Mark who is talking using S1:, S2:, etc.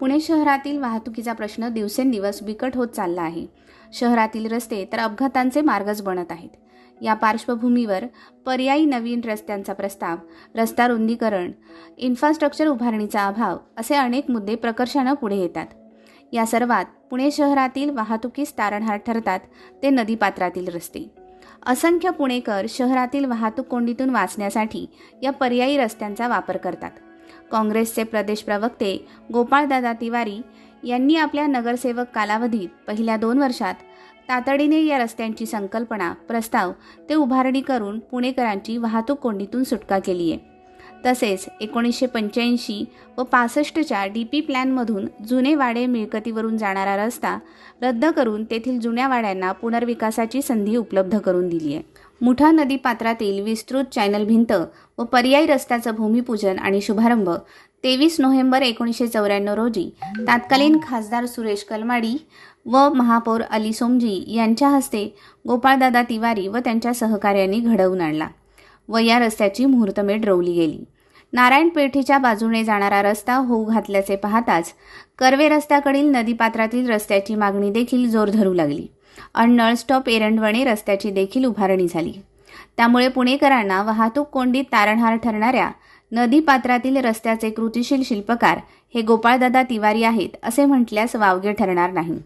S1: पुणे शहरातील वाहतुकीचा प्रश्न दिवसेंदिवस बिकट होत चालला आहे. शहरातील रस्ते तर अपघातांचे मार्गच बनत आहेत. या पार्श्वभूमीवर पर्यायी नवीन रस्त्यांचा प्रस्ताव रस्ता रुंदीकरण इन्फ्रास्ट्रक्चर उभारणीचा अभाव असे अनेक मुद्दे प्रकर्षानं पुढे येतात. या सर्वात पुणे शहरातील वाहतुकीस तारणहार ठरतात ते नदीपात्रातील रस्ते. असंख्य पुणेकर शहरातील वाहतूक कोंडीतून वाचण्यासाठी या पर्यायी रस्त्यांचा वापर करतात. काँग्रेसचे प्रदेश प्रवक्ते गोपाळदादा तिवारी यांनी आपल्या नगरसेवक कालावधीत पहिल्या दोन वर्षात तातडीने या रस्त्यांची संकल्पना प्रस्ताव ते उभारणी करून पुणेकरांची वाहतूक कोंडीतून सुटका केली आहे तसेच एकोणीसशे पंच्याऐंशी व पासष्टच्या डी पी प्लॅनमधून जुने वाडे मिळकतीवरून जाणारा रस्ता रद्द करून तेथील जुन्या वाड्यांना पुनर्विकासाची संधी उपलब्ध करून दिली आहे मुठा नदी पात्रातील विस्तृत चॅनल भिंत व पर्यायी रस्त्याचं भूमिपूजन आणि शुभारंभ तेवीस नोव्हेंबर एकोणीसशे चौऱ्याण्णव रोजी तत्कालीन खासदार सुरेश कलमाडी व महापौर अली सोमजी यांच्या हस्ते गोपाळदादा तिवारी व त्यांच्या सहकार्यांनी घडवून आणला. व या रस्त्याची मुहूर्तमेढ रोवली गेली. नारायण पेठेच्या बाजूने जाणारा रस्ता होऊ घातल्याचे पाहताच कर्वे रस्त्याकडील नदीपात्रातील रस्त्याची मागणी देखील जोर धरू लागली. आणि नळस्टॉप एरंडवणे रस्त्याची देखील उभारणी झाली. त्यामुळे पुणेकरांना वाहतूक कोंडीत तारणहार ठरणाऱ्या नदीपात्रातील रस्त्याचे कृतिशील शिल्पकार हे गोपाळदादा तिवारी आहेत असे म्हटल्यास वावगे ठरणार नाही.